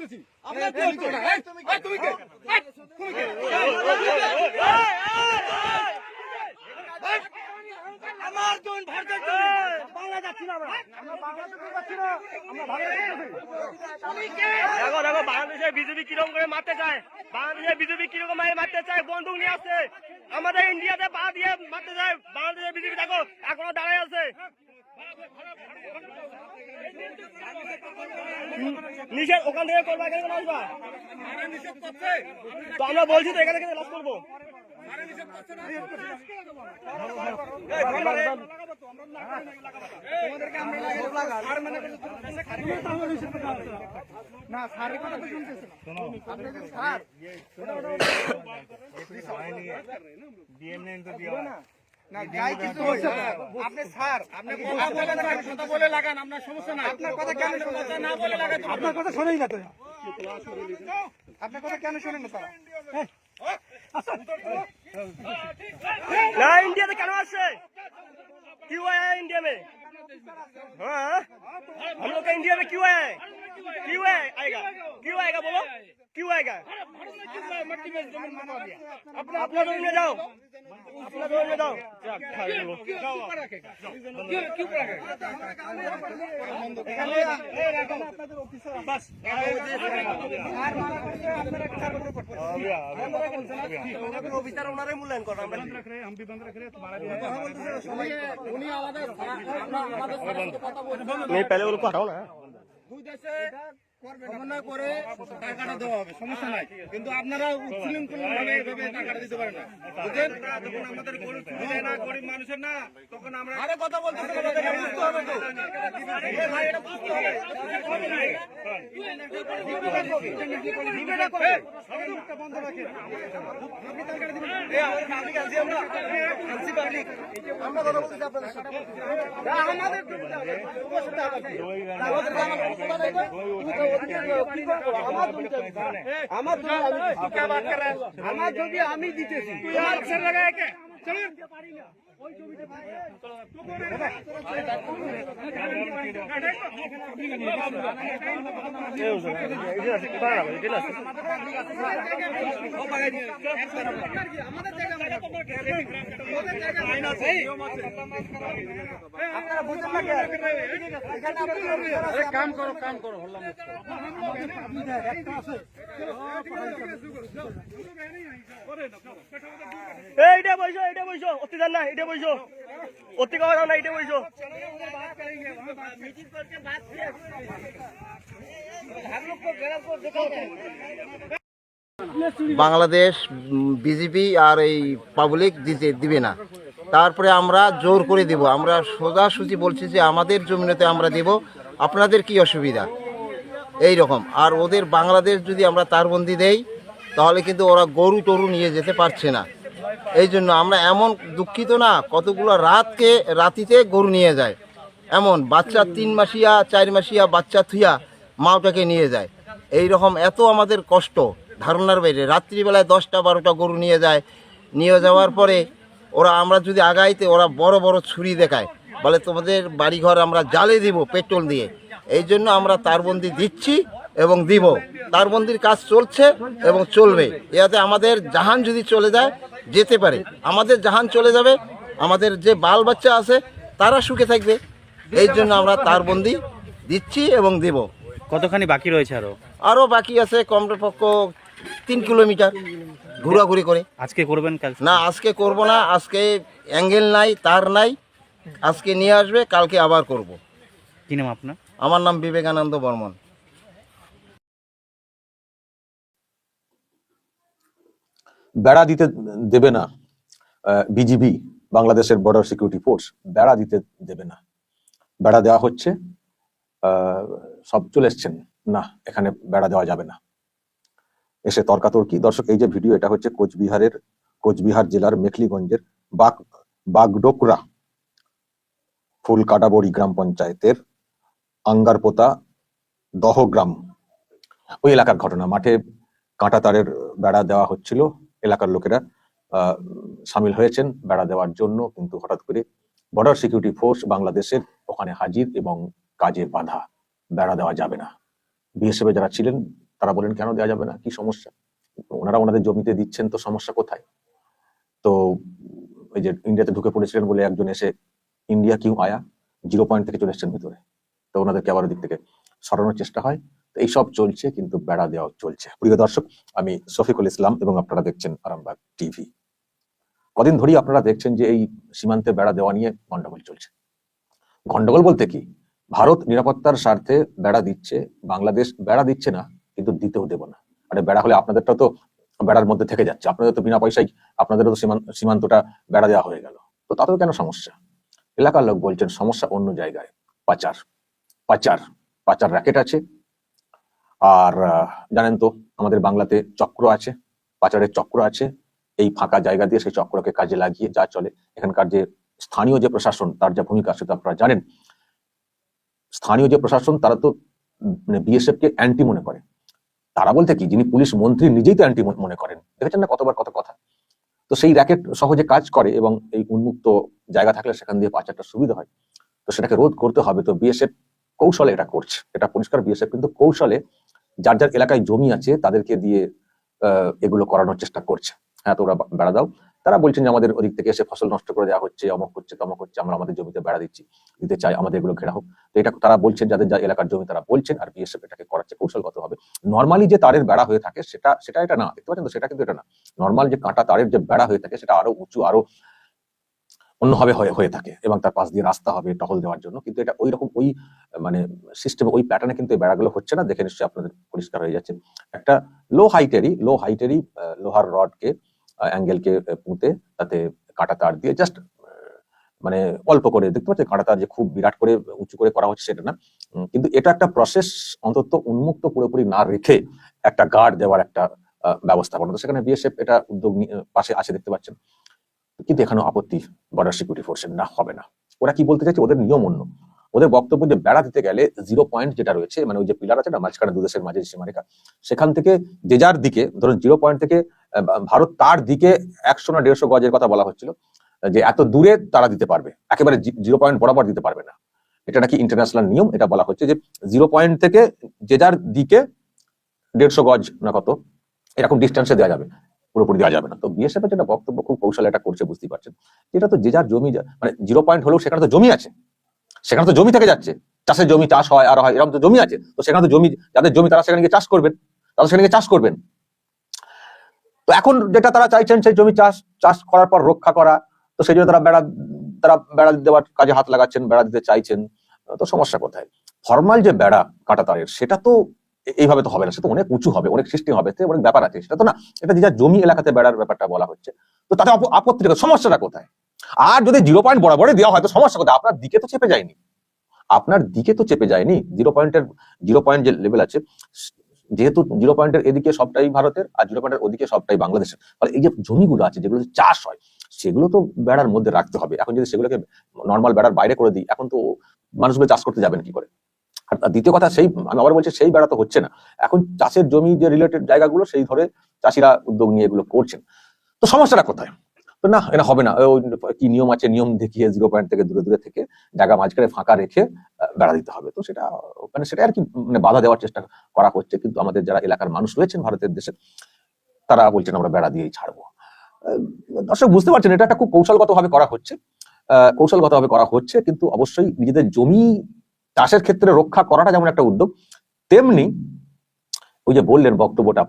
করতেছি কি হচ্ছে এই, এই, তুমি কে তুমি কে আমার জন ভারতের বাংলা যাচ্ছি না আমরা আমরা বাংলাদেশে যাচ্ছি না আমরা ভারতে তুমি কে দেখো দেখো বাংলাদেশে বিজেপি কীরকম করে মারতে চায় বাংলাদেশে বিজেপি কীরকম ভাবে মারতে চায় বন্দুক নিয়ে আসছে আমাদের ইন্ডিয়াতে পা দিয়ে মারতে চায় বাংলাদেশে বিজেপি দেখো এখনও দাঁড়ায় আছে নিষেধ ওখান থেকে করবা এখানে কেন আসবা তো আমরা বলছি তো এখানে থেকে লাভ করব না কথা তো শুনতেছে কেন আপনার কথা শোনেই না তো আপনার কথা কেন শোনেন না তারা ना इंडिया में क्या से क्यों आया है इंडिया में हाँ हम लोग का इंडिया में क्यों आया है क्यों है आएगा क्यों आएगा बोलो क्यों आएगा अपना अपना रूम में जाओ अपना रूम में जाओ বিচার ওনারাই মূল্যায়ন করেন আমরা উনি আমাদের আমাদের সাথে কথা বলছেন नहीं पहले उनको हटाओ ना দুই দেশে সমন্বয় করে টাকাটা দেওয়া হবে সমস্যা নাই কিন্তু আপনারা উচ্ছৃঙ্খল ভাবে এভাবে টাকাটা দিতে পারেন না বুঝলেন তখন আমাদের গরিব না গরিব মানুষের না তখন আমরা আরে কথা বলতে বুঝতে হবে তো ভাই এটা বুঝতে হবে বন্ধ রাখেন। আপনি টাকাটা দিবেন। আমরা কথা বলতেছি আপনাদের সাথে। আমাদের আমার কথা নাই তো? তুমি তো অধিকার নাও, কি করবো? আমার জমি তো আমি দিছি। আমার জমি আমি দিছি। আমার জমি আমি দিতেছি তুই আমার ছেলে লাগায় কে চলুন কাম করো কাম করো হল্লা এইটা বইছো এইটা বইছো অতি না এটা যাও না এটা বইছো? বাংলাদেশ বিজেপি আর এই পাবলিক দিতে দিবে না। তারপরে আমরা জোর করে দেব। আমরা সোজাসুজি বলছি যে আমাদের জমিনেতে আমরা দেব। আপনাদের কি অসুবিধা? এই রকম আর ওদের বাংলাদেশ যদি আমরা তারবন্দি দেই, তাহলে কিন্তু ওরা গরু টরু নিয়ে যেতে পারছে না। এই জন্য আমরা এমন দুঃখিত না, কতগুলো রাতকে, রাতিতে গরু নিয়ে যায়। এমন বাচ্চা তিন মাসিয়া, চার মাসিয়া, বাচ্চা থুইয়া মাওটাকে নিয়ে যায়। এই রকম এত আমাদের কষ্ট, ধারণার বাইরে। রাত্রিবেলায় দশটা, বারোটা গরু নিয়ে যায়। নিয়ে যাওয়ার পরে ওরা আমরা যদি আগাইতে, ওরা বড় বড় ছুরি দেখায়। বলে, তোমাদের বাড়িঘর আমরা জ্বালে দিব পেট্রোল দিয়ে। এই জন্য আমরা তারবন্দি দিচ্ছি এবং দিব। তারবন্দির কাজ চলছে এবং চলবে। এতে আমাদের জাহান যদি চলে যায় যেতে পারে। আমাদের জাহান চলে যাবে আমাদের যে বাল বাচ্চা আছে তারা সুখে থাকবে। এই জন্য আমরা তার বন্দি দিচ্ছি এবং দেব। কতখানি বাকি রয়েছে আরও? আরও বাকি আছে কমপক্ষ তিন কিলোমিটার ঘোরাঘুরি করে। আজকে করবেন কাল? না আজকে করব না আজকে অ্যাঙ্গেল নাই তার নাই। আজকে নিয়ে আসবে কালকে আবার করব। কি নাম আপনার? আমার নাম বিবেকানন্দ বর্মন। বেড়া দিতে দেবে না বিজিবি, বাংলাদেশের বর্ডার সিকিউরিটি ফোর্স বেড়া দিতে দেবে না। বেড়া দেওয়া হচ্ছে সব চলে এসছেন। না, এখানে বেড়া দেওয়া যাবে না। এসে তর্কাতর্কি। দর্শক, এই যে ভিডিও এটা হচ্ছে কোচবিহারের, কোচবিহার জেলার মেখলিগঞ্জের বাগ বাগডোকরা, ফুলকাটাবড়ি গ্রাম পঞ্চায়েতের আঙ্গারপোতা দহগ্রাম ওই এলাকার ঘটনা। মাঠে কাঁটা তারের বেড়া দেওয়া হচ্ছিল। এলাকার লোকেরা সামিল হয়েছেন বেড়া দেওয়ার জন্য। কিন্তু হঠাৎ করে বর্ডার সিকিউরিটি ফোর্স বাংলাদেশের ওখানে হাজির এবং কাজে বাধা বেড়া দেওয়া যাবে না। বিএসএফে যারা ছিলেন, তারা বলেন, কেন দেওয়া যাবে না? কি সমস্যা? ওনারা ওনাদের জমিতে দিচ্ছেন তো সমস্যা কোথায়? তো ওই যে ইন্ডিয়াতে ঢুকে পড়েছিলেন বলে একজন এসে, ইন্ডিয়া কিউ আয়া? জিরো পয়েন্ট থেকে চলে এসছেন ভিতরে। তো ওনাদেরকে আবার দিক থেকে সরানোর চেষ্টা হয়। এইসব চলছে, কিন্তু বেড়া দেওয়া চলছে। প্রিয় দর্শক, আমি শফিকুল ইসলাম এবং আপনারা দেখছেন আরামবাগ টিভি। কদিন ধরেই আপনারা দেখছেন যে এই সীমান্তে বেড়া দেওয়া নিয়ে গন্ডগোল চলছে। গন্ডগোল বলতে কি? ভারত নিরাপত্তার স্বার্থে বেড়া দিচ্ছে, বাংলাদেশ বেড়া দিচ্ছে না, কিন্তু দিতেও দেব না। আরে, বেড়া হলে আপনাদেরটা তো বেড়ার মধ্যে থেকে যাচ্ছে। আপনাদের তো বিনা পয়সায় আপনাদেরও তো সীমান- সীমান্তটা বেড়া দেওয়া হয়ে গেল। তো তাতেও কেন সমস্যা? এলাকার লোক বলছেন, সমস্যা অন্য জায়গায়। পাচার পাচার পাচার র্যাকেট আছে আর জানেন তো, আমাদের বাংলাতে চক্র আছে, পাচারের চক্র আছে, এই ফাঁকা জায়গা দিয়ে সেই চক্রকে কাজে লাগিয়ে যা চলে। এখানকার যে স্থানীয় যে প্রশাসন, তার যা ভূমিকা সেটা আপনারা জানেন। স্থানীয় যে প্রশাসন, তারা তো মানে বিএসএফ কে অ্যান্টি মনে করে। তারা বলতে কি, যিনি পুলিশ মন্ত্রী নিজেই তো অ্যান্টি মনে করেন। দেখেছেন না কতবার কত কথা? তো সেই র্যাকেট সহজে কাজ করে এবং এই উন্মুক্ত জায়গা থাকলে সেখান দিয়ে পাচারটা সুবিধা হয়। তো সেটাকে রোধ করতে হবে। তো বিএসএফ কৌশলে এটা করছে। এটা পরিষ্কার বিএসএফ কিন্তু কৌশলে যার যার এলাকায় জমি আছে, তাদেরকে দিয়ে এগুলো করানোর চেষ্টা করছে। হ্যাঁ তোমরা বেড়া দাও। তারা বলছেন যে আমাদের ওদিক থেকে এসে ফসল নষ্ট করে দেওয়া হচ্ছে, অমক হচ্ছে, তমক হচ্ছে, আমরা আমাদের জমিতে বেড়া দিচ্ছি, দিতে চাই, আমাদের এগুলো ঘেরা হোক। তো এটা তারা বলছেন, যাদের যা এলাকার জমি তারা বলছেন, আর বিএসএফ এটাকে করাচ্ছে কৌশলগত হবে। নর্মালি যে তারের বেড়া হয়ে থাকে, সেটা সেটা এটা না, দেখতে পাচ্ছেন তো? সেটা কিন্তু এটা না। নর্মাল যে কাঁটা তারের যে বেড়া হয়ে থাকে, সেটা আরও উঁচু, আরও অন্যভাবে হয়ে হয়ে থাকে এবং তার পাশ দিয়ে রাস্তা হবে, টহল দেওয়ার জন্য। কিন্তু এটা ওই রকম ওই মানে সিস্টেমে ওই প্যাটার্নে কিন্তু বেড়াগুলো হচ্ছে না। দেখে নিশ্চয়ই আপনাদের পরিষ্কার হয়ে যাচ্ছে। একটা লো হাইটেরই লো হাইটেরই লোহার রডকে অ্যাঙ্গেলকে পুঁতে তাতে কাঁটা তার দিয়ে জাস্ট মানে অল্প করে, দেখতে পাচ্ছেন কাঁটা তার যে খুব বিরাট করে, উঁচু করে করা হচ্ছে সেটা না। কিন্তু এটা একটা প্রসেস অন্তত উন্মুক্ত পুরোপুরি না রেখে একটা গার্ড দেওয়ার একটা ব্যবস্থাপনা। তো সেখানে বিএসএফ এটা উদ্যোগ পাশে আছে, দেখতে পাচ্ছেন। কিন্তু এখানে আপত্তি বর্ডার সিকিউরিটি ফোর্সের না, হবে না। ওরা কি বলতে চাইছে? ওদের নিয়ম অন্য। ওদের বক্তব্য যে বেড়া দিতে গেলে জিরো পয়েন্ট যেটা রয়েছে মানে ওই যে পিলার আছে না, মাঝখানে দু দেশের মাঝে সীমারেখা, সেখান থেকে যে যার দিকে, ধরুন জিরো পয়েন্ট থেকে ভারত তার দিকে একশো না দেড়শো গজের কথা বলা হচ্ছিল, যে এত দূরে তারা দিতে পারবে। একেবারে জিরো পয়েন্ট বরাবর দিতে পারবে না। এটা নাকি ইন্টারন্যাশনাল নিয়ম? এটা বলা হচ্ছে যে জিরো পয়েন্ট থেকে যে যার দিকে দেড়শো গজ না কত, এরকম ডিস্টেন্সে দেওয়া যাবে। পুরোপুরি দেওয়া যাবে না। তো বিএসএফ যেটা বক্তব্য, খুব কৌশল এটা করছে, বুঝতেই পারছেন। এটা তো যে যার জমি মানে জিরো পয়েন্ট হলেও সেখানে তো জমি আছে। সেখানে তো জমি থেকে যাচ্ছে। চাষের জমি চাষ হয়, আর হয়, এরকম তো জমি আছে। তো সেখানে তো জমি, যাদের জমি তারা সেখানে গিয়ে চাষ করবেন। তারা সেখানে গিয়ে চাষ করবেন। তো এখন যেটা তারা চাইছেন, সেই জমি চাষ চাষ করার পর রক্ষা করা। তো সেই জন্য তারা বেড়া তারা বেড়া দেওয়ার কাজে হাত লাগাচ্ছেন, বেড়া দিতে চাইছেন। তো সমস্যা কোথায়? ফর্মাল যে বেড়া কাটা তারের সেটা তো এইভাবে তো হবে না, সে তো অনেক উঁচু হবে, অনেক সিস্টেম হবে অনেক ব্যাপার আছে, সেটা তো না। এটা যে জমি এলাকাতে বেড়ার ব্যাপারটা বলা হচ্ছে। তো তাতে আপত্তি সমস্যাটা কোথায়? আর যদি জিরো পয়েন্ট বরাবরই দেওয়া হয়, তো সমস্যা কোথায়? আপনার দিকে তো চেপে যায়নি। আপনার দিকে তো চেপে যায়নি। জিরো পয়েন্টের, জিরো পয়েন্ট যে লেভেল আছে, যেহেতু জিরো পয়েন্টের এদিকে সবটাই ভারতের, আর জিরো পয়েন্টের ওদিকে সবটাই বাংলাদেশের। ফলে এই যে জমিগুলো আছে, যেগুলো চাষ হয়, সেগুলো তো বেড়ার মধ্যে রাখতে হবে। এখন যদি সেগুলোকে নর্মাল বেড়ার বাইরে করে দিই, এখন তো মানুষগুলো চাষ করতে যাবেন কি করে? আর দ্বিতীয় কথা সেই আমি আবার বলছি সেই বেড়া তো হচ্ছে না। এখন চাষের জমি যে রিলেটেড জায়গাগুলো সেই ধরে চাষিরা উদ্যোগ নিয়ে এগুলো করছেন। তো সমস্যাটা কোথায়? তো না এটা হবে না। কি নিয়ম আছে নিয়ম দেখিয়ে জিরো পয়েন্ট থেকে দূরে দূরে থেকে জায়গা মাঝখানে ফাঁকা রেখে বেড়া দিতে হবে। তো সেটা মানে সেটা আর কি মানে বাধা দেওয়ার চেষ্টা করা হচ্ছে। কিন্তু আমাদের যারা এলাকার মানুষ রয়েছেন ভারতের দেশে তারা বলছেন আমরা বেড়া দিয়েই ছাড়বো। দর্শক বুঝতে পারছেন এটা একটা খুব কৌশলগত ভাবে করা হচ্ছে। আহ, কৌশলগতভাবে করা হচ্ছে। কিন্তু অবশ্যই নিজেদের জমি চাষের ক্ষেত্রে রক্ষা করাটা যেমন একটা উদ্যোগ তেমনি ওই যে বললেন বক্তব্যটা